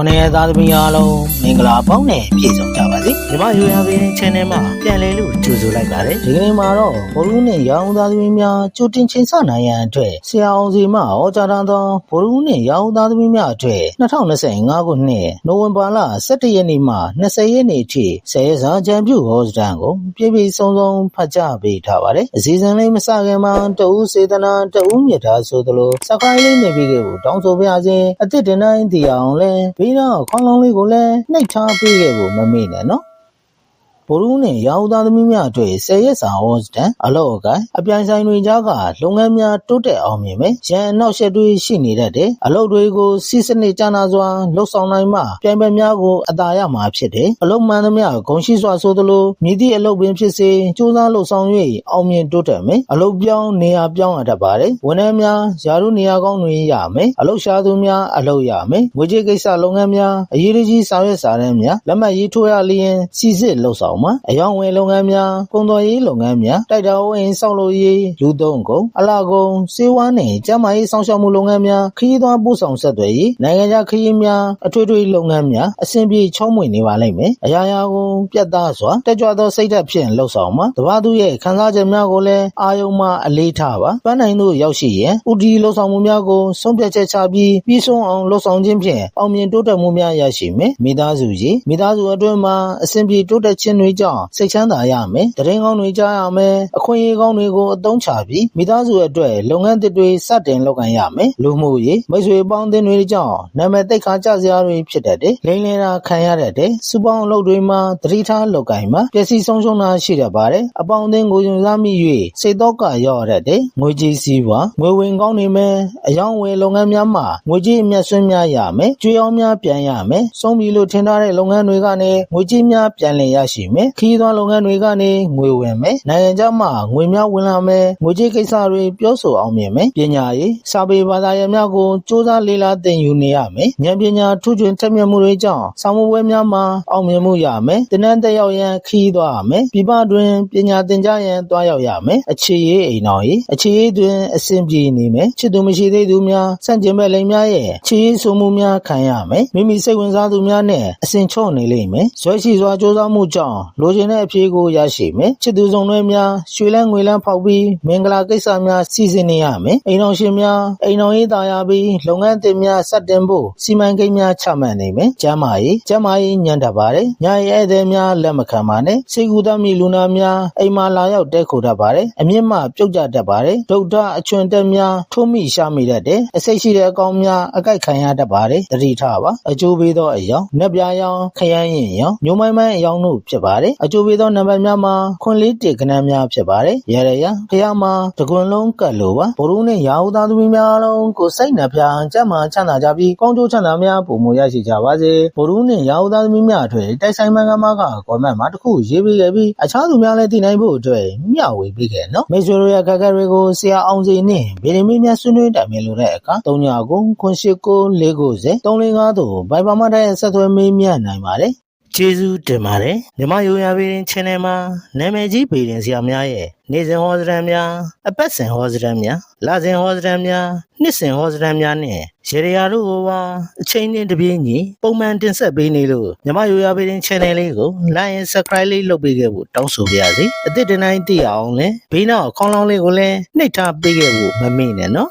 ခုနှစ်ရက်သားသမီးအားလုံးမင်္ဂလာပေါင်းနဲ့ပြည့်စုံကြပါစေညီမရိုးရာပင် channel မှာပြန်လည်လို့ကြိုဆိုလိုက်ပါတယ်ဒီကနေ့မှာတော့ဘောလူနဲ့ရောင်သားသမီးများကြိုတင်ချိန်ဆနိုင်ရန်အတွက်ဆရာအောင်စီမှဟောကြားထားသောဘောလူနဲ့ရောင်သားသမီးများအတွက်2025ခုနှစ်နိုဝင်ဘာလ17ရက်နေ့မှ20ရက်နေ့ထိဆယ်ရက်စာချန်ပြူဟောစတန်ကိုပြည့်ပြည့်စုံစုံဖတ်ကြားပေးထားပါတယ်အစီအစဉ်လေးမစခင်မှာတဦးစေတနာတဦးမြတ်တာဆိုသလို subscribe လေးနေပြီးကိုတောင်းဆိုပါရစေအစ်စ်တင်တိုင်းတည်အောင်လဲပြီးတော့ခေါင်းလုံးလေးကိုလည်းနှိပ်ထားပေးခဲ့ဖို့မမေ့နဲ့နော် ဘိုလ်ရုံးနဲ့ရာဟုသားသမီးများအတွက်ဆယ်ရက်စာဟောစတန်အလောက်အကိုင်အပြိုင်ဆိုင်တွေကြားကလုပ်ငန်းများတိုးတက်အောင်မြင်မယ်ရန်အနောက်ရှက်တွေရှိနေတတ်တယ်အလုပ်တွေကိုစီစနစ်ကျနာစွာလှုပ်ဆောင်နိုင်မှပြိုင်ပွဲများကိုအသာရမှာဖြစ်တယ်အလုပ်မှန်သမျှဂုံရှိစွာဆိုသလိုမြည်သည့်အလုပ်ပင်ဖြစ်စေစူးစမ်းလှုပ်ဆောင်၍အောင်မြင်တိုးတက်မယ်အလုပ်ပြောင်းနေရာပြောင်းရတတ်ပါတယ်ဝန်ထမ်းများယာရုနေရာကောင်းတွေရမယ်အလုပ်ရှာသူများအလုပ်ရမယ်ငွေကြေးကိစ္စလုပ်ငန်းများအရေးကြီးဆောင်ရွက်စာတမ်းများလက်မှတ်ရေးထိုးရလျင်စီစစ်လှုပ်ဆောင်မှာအယောင်ဝင်လုပ်ငန်းများကုန်သွယ်ရေးလုပ်ငန်းများတိုက်တာဝင်ဆောက်လုပ်ရေးလူသုံးကုန်အလားကုန်စေဝါနဲ့ကျန်းမာရေးဆောင်ရှောက်မှုလုပ်ငန်းများခရီးသွားပို့ဆောင်ဆက်သွယ်ရေးနိုင်ငံခြားခရီးများအထွေထွေလုပ်ငန်းများအဆင်ပြေချောမွေ့နေပါလိမ့်မယ်အရာရာကိုပြတ်သားစွာတက်ကြွသောစိတ်ဓာတ်ဖြင့်လှုပ်ဆောင်မှာတပါးသူရဲ့ခံစားချက်များကိုလည်းအာယုံမှအလေးထားပါပန်းနိုင်သို့ရောက်ရှိရန်ဥတီလှုပ်ဆောင်မှုများကိုဆုံးဖြတ်ချက်ချပြီးပြီးဆုံးအောင်လှုပ်ဆောင်ခြင်းဖြင့်အောင်မြင်တိုးတက်မှုများရရှိမယ်မိသားစုကြီးမိသားစုအတွင်းမှာအဆင်ပြေတိုးတက်ခြင်းတွေကြောင့်စိတ်ချမ်းသာရမယ်တရင်ကောင်းတွေကြားရမယ်အခွင့်အရေးကောင်းတွေကိုအသုံးချပြီးမိသားစုအတွက်လုပ်ငန်းသစ်တွေစတင်လုပ်ကိုင်ရမယ်လူမှုရေးမိတ်ဆွေပေါင်းအသင်းတွေကြောင့်နာမည်သိက္ခာကျစရာတွေဖြစ်တတ်တယ်လိမ့်လည်တာခံရတတ်တယ်စူပေါင်းအလုပ်တွေမှာတတိထားလုပ်ကိုင်မှာပျက်စီးဆုံးရှုံးတာရှိတတ်ပါတယ်အပေါင်းအသင်းကိုယုံစားမိ၍စိတ်တော့ကရောက်ရတတ်တယ်ငွေကြေးစည်းပွားငွေဝင်ကောင်းနေမယ်အယောင်ဝယ်လုပ်ငန်းများမှာငွေကြေးအမျက်ဆွင်းများရမယ်ကျွေးအောင်များပြန်ရမယ်ဆုံးပြီလို့ထင်ထားတဲ့လုပ်ငန်းတွေကနေငွေကြေးများပြန်လည်ရရှိမယ်ခီးသွွားလုပ်ငန်းတွေကနေငွေဝင်မယ်နိုင်ငံခြားမှာငွေများဝင်လာမယ်ငွေကြေးကိစ္စတွေပြောဆိုအောင်မြင်မယ်ပညာရေးစာပေဘာသာရပ်များကိုစူးစမ်းလေ့လာသင်ယူနေရမယ်ဉာဏ်ပညာထူးချွန်ထက်မြက်မှုတွေကြောင့်စာမှုပွဲများမှာအောင်မြင်မှုရမယ်တနန်းတက်ရောက်ရန်ခီးသွားရမယ်ပြပတွင်ပညာသင်ကြားရန်တွားရောက်ရမယ်အခြေရေးအိမ်တော်ရေးအခြေရေးတွင်အစဉ်ပြေနေမယ်ချစ်သူမရှိသေးသူများစန့်ကျင်ဘက်လိမ်များရဲ့အခြေရေးဆိုမှုများခံရမယ်မိမိစိတ်ဝင်စားသူများနဲ့အစဉ်ချော့နေလိမ့်မယ်ဇွဲရှိစွာစူးစမ်းမှုကြောင့်လိုချင်တဲ့အဖြေကိုရရှိမယ်ချစ်သူဆောင်တွေများရွှေလန်းငွေလန်းဖောက်ပြီးမင်္ဂလာကိစ္စများစီစဉ်နေရမယ်အိမ်တော်ရှင်များအိမ်တော်ရေးသားရပြီးလုပ်ငန်းတင်များစတင်ဖို့စီမံကိန်းများချမှတ်နေမယ်ကျမ်းမာရေးကျမ်းမာရေးညံ့တတ်ပါတယ်ညာရဲ့ဧည့်သည်များလက်မခံပါနဲ့စိတ်ကူးတတ်မိလူနာများအိမ်မှာလာရောက်တဲခိုတတ်ပါတယ်အမြင့်မှပြုတ်ကျတတ်ပါတယ်ဒုဒ္ဒအချွန်တက်များထိုးမိရှာမိတတ်တယ်အစိတ်ရှိတဲ့အကောင်များအကြိုက်ခံရတတ်ပါတယ်တတိထားပါအကျိုးပေးသောအယောင်နက်ပြားယောင်ခရမ်းရင်ယောင်ညိုမိုင်းမိုင်းအယောင်တို့ဖြစ်ပါတယ်အကျိုးပေးသောနံပါတ်များမှာခွန်လေးတစ်ခဏန်းများဖြစ်ပါတယ်ရရရဖះမှာတကွန်လုံးကတ်လို့ပါဘိုးရုံးနဲ့ရာဟုသားသမီးများအားလုံးကိုစိတ်နှပြကြမ်းမာချမ်းသာကြပြီးကောင်းကျိုးချမ်းသာများပုံမရရှိကြပါစေဘိုးရုံးနဲ့ရာဟုသားသမီးများအထွေတိုက်ဆိုင်မှန်ကမားကကွန်မန့်မှာတစ်ခုရေးပေးခဲ့ပြီးအခြားသူများလည်းသိနိုင်ဖို့အတွက်မျှဝေပေးခဲ့နော်မိတ်ဆွေတို့ရဲ့ခက်ခဲတွေကိုဆရာအောင်စီနဲ့ဗီဒီမီများဆွေးနွေးတိုင်ပင်လို့တဲ့အခါ3ညကိုခွန်ရှိကို၄ကိုစေ305တို့ဘိုင်ပါမတဲ့ဆက်သွယ်မေးမြန်းနိုင်ပါတယ် ကျေးဇူးတင်ပါတယ်မြမယိုယာဗီရင် channel မှာနာမည်ကြီးဗီဒီယိုဆရာများရဲ့နေ့စဉ်ဟောစတမ်းများအပတ်စဉ်ဟောစတမ်းများလစဉ်ဟောစတမ်းများနှစ်စဉ်ဟောစတမ်းများနဲ့ရေရာတို့ဟောပါအချိန်နဲ့တပြေးညီပုံမှန်တင်ဆက်ပေးနေလို့မြမယိုယာဗီရင် channel လေးကို like and subscribe လေးလုပ်ပေးခဲ့ဖို့တောင်းဆိုပါရစေအသစ်တနိုင်းသိအောင်လဲဘေးနောက်ခေါင်းလောင်းလေးကိုလည်းနှိပ်ထားပေးခဲ့ဖို့မမေ့နဲ့နော်